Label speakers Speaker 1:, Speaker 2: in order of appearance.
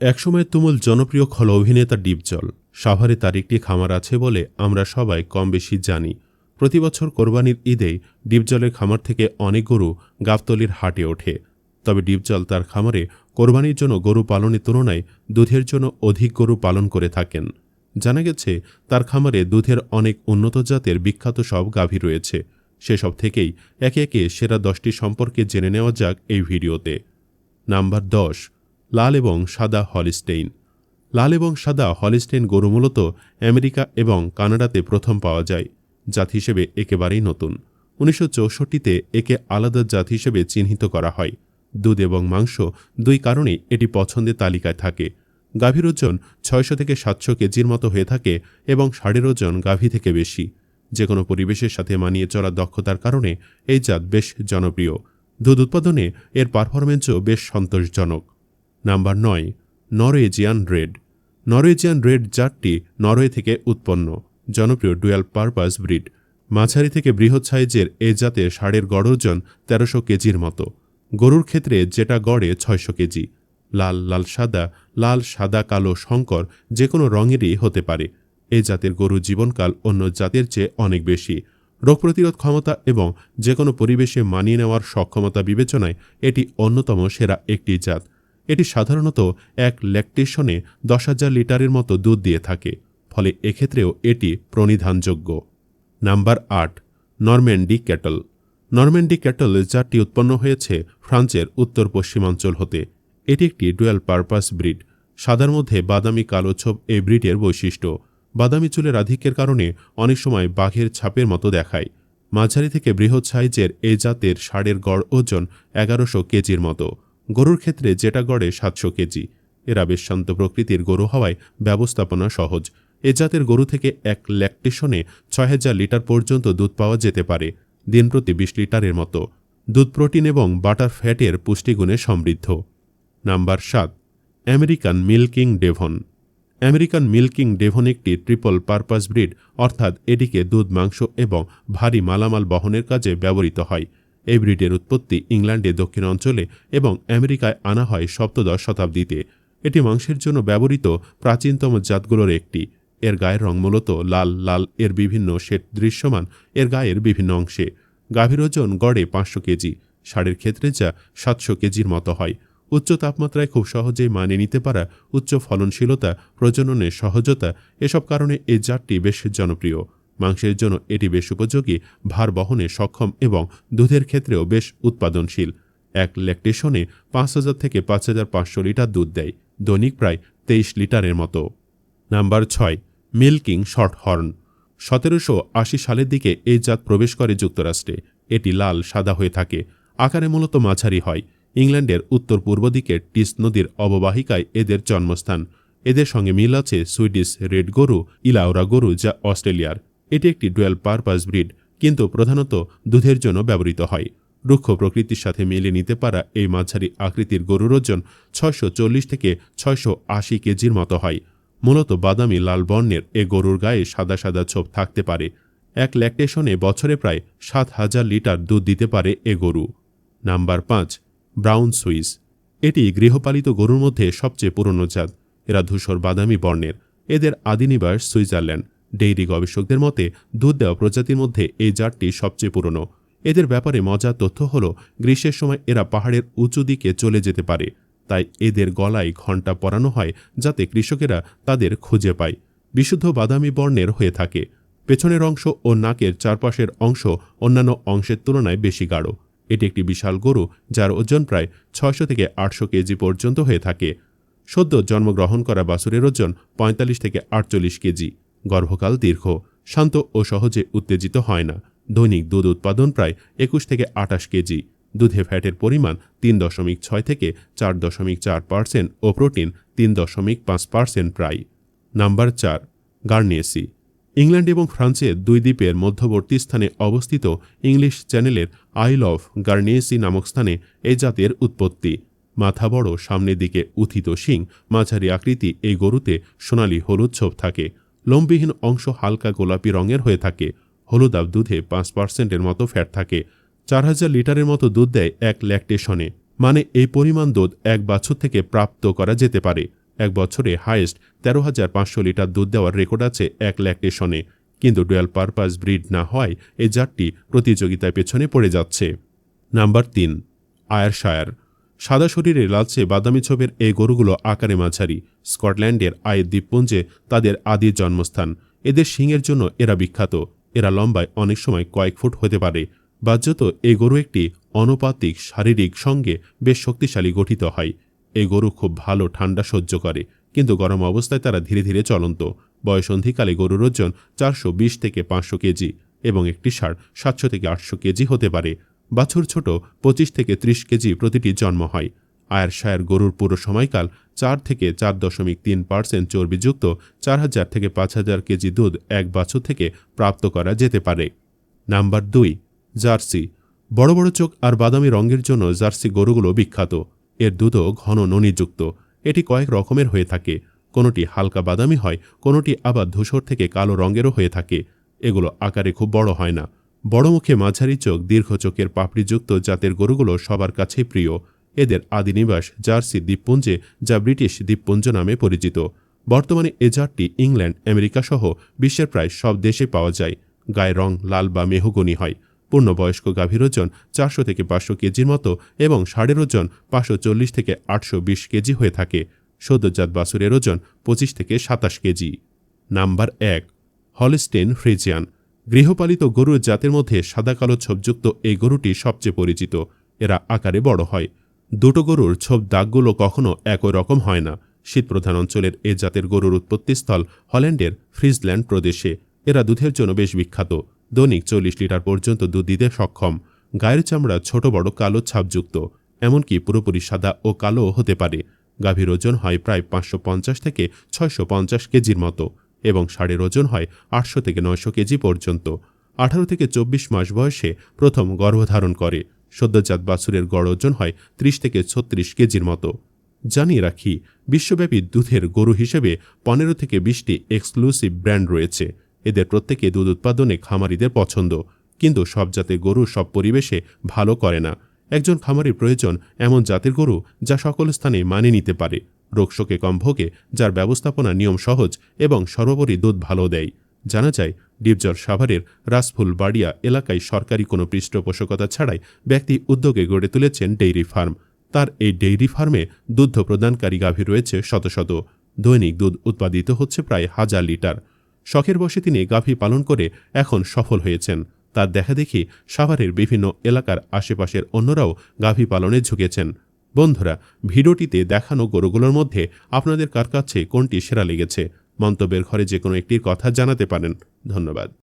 Speaker 1: একসময় তুমুল জনপ্রিয় খল অভিনেতা ডিপজল, সাভারে তার একটি খামার আছে বলে আমরা সবাই কম বেশি জানি প্রতিবছর কোরবানির ঈদে ডিপজলের খামার থেকে অনেক গরু গাবতলির হাটে ওঠে। তবে ডিপজল তার খামারে কোরবানির জন্য গরু পালনের তুলনায় দুধের জন্য অধিক গরু পালন করে থাকেন। জানা গেছে, তার খামারে দুধের অনেক উন্নত জাতের বিখ্যাত সব গাভী রয়েছে। সেসব থেকেই একে একে সেরা দশটি সম্পর্কে জেনে নেওয়া যাক এই ভিডিওতে। নাম্বার দশ লাল এবং সাদা হলিস্টেইন। লাল এবং সাদা হলিস্টেইন গরু মূলত আমেরিকা এবং কানাডাতে প্রথম পাওয়া যায়, জাত হিসেবে একেবারেই নতুন। উনিশশো চৌষট্টিতে একে আলাদা জাত হিসেবে চিহ্নিত করা হয়। দুধ এবং মাংস দুই কারণেই এটি পছন্দের তালিকায় থাকে। গাভীর ওজন ছয়শো থেকে সাতশো কেজির মতো হয়ে থাকে এবং ষাঁড়ের ওজন গাভী থেকে বেশি। যে কোনো পরিবেশের সাথে মানিয়ে চলার দক্ষতার কারণে এই জাত বেশ জনপ্রিয়। দুধ উৎপাদনে এর পারফরমেন্সও বেশ সন্তোষজনক। নাম্বার নয়, নরওয়েজিয়ান রেড। নরওয়েজিয়ান রেড জাতটি নরওয়ে থেকে উৎপন্ন, জনপ্রিয় ডুয়াল পারপাস ব্রিড। মাঝারি থেকে বৃহৎ সাইজের এ জাতের ষাঁড়ের গড় ওজন তেরোশো কেজির মতো। গরুর ক্ষেত্রে যেটা গড়ে ছয়শো কেজি। লাল লাল সাদা লাল, সাদা, কালো, শঙ্কর যে কোনো রঙেরই হতে পারে। এ জাতের গরু জীবনকাল অন্য জাতের চেয়ে অনেক বেশি। রোগ প্রতিরোধ ক্ষমতা এবং যে কোনো পরিবেশে মানিয়ে নেওয়ার সক্ষমতা বিবেচনায় এটি অন্যতম সেরা একটি জাত। এটি সাধারণত এক ল্যাকটেশনে দশ হাজার লিটারের মতো দুধ দিয়ে থাকে, ফলে এক্ষেত্রেও এটি প্রণিধানযোগ্য। নাম্বার আট, নরম্যান্ডি ক্যাটল। নরম্যান্ডি ক্যাটল জাতটি উৎপন্ন হয়েছে ফ্রান্সের উত্তর পশ্চিমাঞ্চল হতে। এটি একটি ডুয়েল পারপাস ব্রিড। সাদার মধ্যে বাদামি কালো ছোপ এই ব্রিডের বৈশিষ্ট্য। বাদামি চুলের আধিক্যের কারণে অনেক সময় বাঘের ছাপের মতো দেখায়। মাঝারি থেকে বৃহৎ সাইজের এই জাতের ষাঁড়ের গড় ওজন এগারোশো কেজির মতো। গরুর ক্ষেত্রে যেটা গড়ে সাতশো কেজি। এরা বেশ শান্ত প্রকৃতির গরু হওয়ায় ব্যবস্থাপনা সহজ। এ জাতের গরু থেকে এক ল্যাকটেশনে ছয় হাজার লিটার পর্যন্ত দুধ পাওয়া যেতে পারে, দিন প্রতি বিশ লিটারের মতো। দুধ প্রোটিন এবং বাটার ফ্যাটের পুষ্টিগুণে সমৃদ্ধ। নাম্বার সাত, American milking Devon. American milking Devon একটি ট্রিপল পারপাস ব্রিড, অর্থাৎ এটিকে দুধ, মাংস এবং ভারী মালামাল বহনের কাজে ব্যবহৃত হয়। এই ব্রিডের উৎপত্তি ইংল্যান্ডে দক্ষিণ অঞ্চলে এবং আমেরিকায় আনা হয় সপ্তদশ শতাব্দীতে। এটি মাংসের জন্য ব্যবহৃত প্রাচীনতম জাতগুলোর একটি। এর গায়ের রং মূলত লাল লাল এর বিভিন্ন শেড দৃশ্যমান, এর গায়ের বিভিন্ন অংশে। গাভীর ওজন গড়ে পাঁচশো কেজি, ষাঁড়ের ক্ষেত্রে যা সাতশো কেজির মতো হয়। উচ্চ তাপমাত্রায় খুব সহজেই মানিয়ে নিতে পারা উচ্চ ফলনশীলতা, প্রজননের সহজতা, এসব কারণে এই জাতটি বেশ জনপ্রিয়। মাংসের জন্য এটি বেশ উপযোগী, ভার বহনে সক্ষম এবং দুধের ক্ষেত্রেও বেশ উৎপাদনশীল। এক ল্যাকটেশনে পাঁচ হাজার থেকে পাঁচ হাজার পাঁচশো লিটার দুধ দেয়, দৈনিক প্রায় তেইশ লিটারের মতো। নাম্বার ছয়, মিল্কিং শর্ট হর্ন। সতেরোশো আশি সালের দিকে এই জাত প্রবেশ করে যুক্তরাষ্ট্রে। এটি লাল, সাদা হয়ে থাকে। আকারে মূলত মাঝারি হয়। ইংল্যান্ডের উত্তর পূর্ব দিকে টিস নদীর অববাহিকায় এদের জন্মস্থান। এদের সঙ্গে মিল আছে সুইডিশ রেড গরু ইলাউরা গরু যা অস্ট্রেলিয়ার। এটি একটি ডুয়েল পারপাস ব্রিড, কিন্তু প্রধানত দুধের জন্য ব্যবহৃত হয়। রুক্ষ প্রকৃতির সাথে মিলিয়ে নিতে পারা এই মাঝারি আকৃতির গরুর ওজন ছয়শো চল্লিশ থেকে ছয়শো আশি কেজির মতো হয়। মূলত বাদামি লাল বর্ণের এ গরুর গায়ে সাদা সাদা ছোপ থাকতে পারে। এক ল্যাকটেশনে বছরে প্রায় সাত হাজার লিটার দুধ দিতে পারে এ গরু। নাম্বার পাঁচ, ব্রাউন সুইস। এটি গৃহপালিত গরুর মধ্যে সবচেয়ে পুরনো জাত। এরা ধূসর বাদামি বর্ণের। এদের আদিনিবাস সুইজারল্যান্ড। ডেইরি গবেষকদের মতে, দুধ দেওয়া প্রজাতির মধ্যে এই জাতটি সবচেয়ে পুরনো। এদের ব্যাপারে মজার তথ্য হল, গ্রীষ্মের সময় এরা পাহাড়ের উঁচু দিকে চলে যেতে পারে। তাই এদের গলায় ঘণ্টা পরানো হয়, যাতে কৃষকেরা তাদের খুঁজে পায়। বিশুদ্ধ বাদামি বর্ণের হয়ে থাকে। পেছনের অংশ ও নাকের চারপাশের অংশ অন্যান্য অংশের তুলনায় বেশি গাঢ়। এটি একটি বিশাল গরু, যার ওজন প্রায় ছয়শো থেকে আটশো কেজি পর্যন্ত হয়ে থাকে। সদ্য জন্মগ্রহণ করা বাছুরের ওজন পঁয়তাল্লিশ থেকে আটচল্লিশ কেজি। গর্ভকাল দীর্ঘ, শান্ত ও সহজে উত্তেজিত হয় না। দৈনিক দুধ উৎপাদন প্রায় একুশ থেকে আটাশ কেজি। দুধে ফ্যাটের পরিমাণ তিন দশমিক ছয় থেকে চার দশমিক চার পার্সেন্ট ও প্রোটিন তিন দশমিক পাঁচ পার্সেন্ট প্রায়। নাম্বার চার, গার্নিয়েসি। ইংল্যান্ড এবং ফ্রান্সের দুই দ্বীপের মধ্যবর্তী স্থানে অবস্থিত ইংলিশ চ্যানেলের আইল অফ গার্নিয়েসি নামক স্থানে এই জাতের উৎপত্তি। মাথা বড়, সামনের দিকে উথিত শিং, মাঝারি আকৃতি এই গরুতে সোনালি হলুদ ছোপ থাকে। লোমবিহীন অংশ হালকা গোলাপি রঙের হয়ে থাকে। হলুদাব দুধে পাঁচ পার্সেন্টের মতো ফ্যাট থাকে। চার হাজার লিটারের মতো দুধ দেয় এক ল্যাকটেশনে মানে এই পরিমাণ দুধ এক বাছুর থেকে প্রাপ্ত করা যেতে পারে। এক বছরে হাইয়েস্ট তেরো হাজার পাঁচশো লিটার দুধ দেওয়ার রেকর্ড আছে এক ল্যাকটেশনে কিন্তু ডুয়াল পারপাস ব্রিড না হওয়ায় এই জাতটি প্রতিযোগিতায় পেছনে পড়ে যাচ্ছে। নাম্বার তিন, আয়ারশায়ার। সাদা শরীরে লালচে বাদামি ছোপের এই গরুগুলো আকারে মাঝারি। স্কটল্যান্ডের আয়ের দ্বীপপুঞ্জে তাদের আদির জন্মস্থান। এদের শিংয়ের জন্য এরা বিখ্যাত। এরা লম্বায় অনেক সময় কয়েক ফুট হতে পারে। বাহ্যত এই গরু একটি অনুপাতিক শারীরিক সঙ্গে বেশ শক্তিশালী গঠিত হয়। এই গরু খুব ভালো ঠান্ডা সহ্য করে, কিন্তু গরম অবস্থায় তারা ধীরে ধীরে চলন্ত। বয়সন্ধিকালে গরুর ওজন চারশো বিশ থেকে পাঁচশো কেজি এবং একটি ষাঁড় সাতশো থেকে আটশো কেজি হতে পারে। বাছুর ছোট পঁচিশ থেকে ত্রিশ কেজি প্রতিটি জন্ম হয়। আয়ার সায়ার গরুর পুরো সময়কাল চার থেকে চার দশমিক তিন পার্সেন্ট চর্বিযুক্ত চার হাজার থেকে পাঁচ হাজার কেজি দুধ এক বাছুর থেকে প্রাপ্ত করা যেতে পারে। নাম্বার দুই, জার্সি। বড় বড় চোখ আর বাদামি রঙের জন্য জার্সি গরুগুলো বিখ্যাত। এর দুধও ঘন ননিযুক্ত। এটি কয়েক রকমের হয়ে থাকে। কোনোটি হালকা বাদামি হয়, কোনোটি আবার ধূসর থেকে কালো রঙেরও হয়ে থাকে। এগুলো আকারে খুব বড় হয় না। বড় মুখে মাঝারি চোখ, দীর্ঘ চোখের পাপড়িযুক্ত জাতের গরুগুলো সবার কাছেই প্রিয়। এদের আদিনিবাস জার্সি দ্বীপপুঞ্জে, যা ব্রিটিশ দ্বীপপুঞ্জ নামে পরিচিত। বর্তমানে এ জাতটি ইংল্যান্ড, আমেরিকা সহ বিশ্বের প্রায় সব দেশে পাওয়া যায়। গায়ের রং লাল বা মেহগনি হয়। পূর্ণবয়স্ক গাভীর ওজন চারশো থেকে পাঁচশো কেজির মতো এবং ষাঁড়ের ওজন পাঁচশো চল্লিশ থেকে আটশো বিশ কেজি হয়ে থাকে। সদ্যজাত বাছুরের ওজন পঁচিশ থেকে সাতাশ কেজি। নাম্বার এক, হলস্টেন ফ্রিজিয়ান। গৃহপালিত গরুর জাতের মধ্যে সাদা কালো ছোপযুক্ত এই গরুটি সবচেয়ে পরিচিত। এরা আকারে বড় হয়। দুটো গরুর ছোপ দাগগুলো কখনো একই রকম হয় না। শীতপ্রধান অঞ্চলের এ জাতের গরুর উৎপত্তিস্থল হল্যান্ডের ফ্রিজল্যান্ড প্রদেশে। এরা দুধের জন্য বেশ বিখ্যাত। দৈনিক চল্লিশ লিটার পর্যন্ত দুধ দিতে সক্ষম। গায়ের চামড়া ছোট, বড়, কালো ছাপযুক্ত। এমনকি পুরোপুরি সাদা ও কালো হতে পারে। গাভীর ওজন হয় প্রায় পাঁচশো পঞ্চাশ থেকে ছয়শো পঞ্চাশ কেজির মতো। এবং ষাঁড়ের ওজন হয় আটশো থেকে নয়শো কেজি পর্যন্ত। আঠারো থেকে চব্বিশ মাস বয়সে প্রথম গর্ভধারণ করে। সদ্যজাত বাছুরের গড় ওজন হয় ত্রিশ থেকে ছত্রিশ কেজির মতো। জানিয়ে রাখি, বিশ্বব্যাপী দুধের গরু হিসেবে পনেরো থেকে বিশটি এক্সক্লুসিভ ব্র্যান্ড রয়েছে। এদের প্রত্যেকে দুধ উৎপাদনে খামারিদের পছন্দ, কিন্তু সব জাতের গরু সব পরিবেশে ভালো করে না। একজন খামারির প্রয়োজন এমন জাতের গরু যা সকল স্থানে মানে নিতে পারে। রোগশোকে কম ভোগে যার ব্যবস্থাপনা নিয়ম সহজ এবং সর্বোপরি দুধ ভালো দেয়। জানা যায়, ডিপজল সাভারের রাসফুল বাড়িয়া এলাকায় সরকারি কোনো পৃষ্ঠপোষকতা ছাড়াই ব্যক্তি উদ্যোগে গড়ে তুলেছেন ডেইরি ফার্ম। তার এই ডেইরি ফার্মে দুগ্ধ প্রদানকারী গাভী রয়েছে শত শত। দৈনিক দুধ উৎপাদিত হচ্ছে প্রায় হাজার লিটার। শখের বসে তিনি গাভী পালন করে এখন সফল হয়েছেন। তার দেখা দেখি সাভারের বিভিন্ন এলাকার আশেপাশের অন্যরাও গাভী পালনে ঝুঁকেছেন। বন্ধুরা, ভিডিওটিতে দেখানো গরুগুলোর মধ্যে আপনাদের কার কাছে কোনটি সেরা লেগেছে? মন্তব্যের ঘরে যে কোনো একটির কথা জানাতে পারেন। ধন্যবাদ।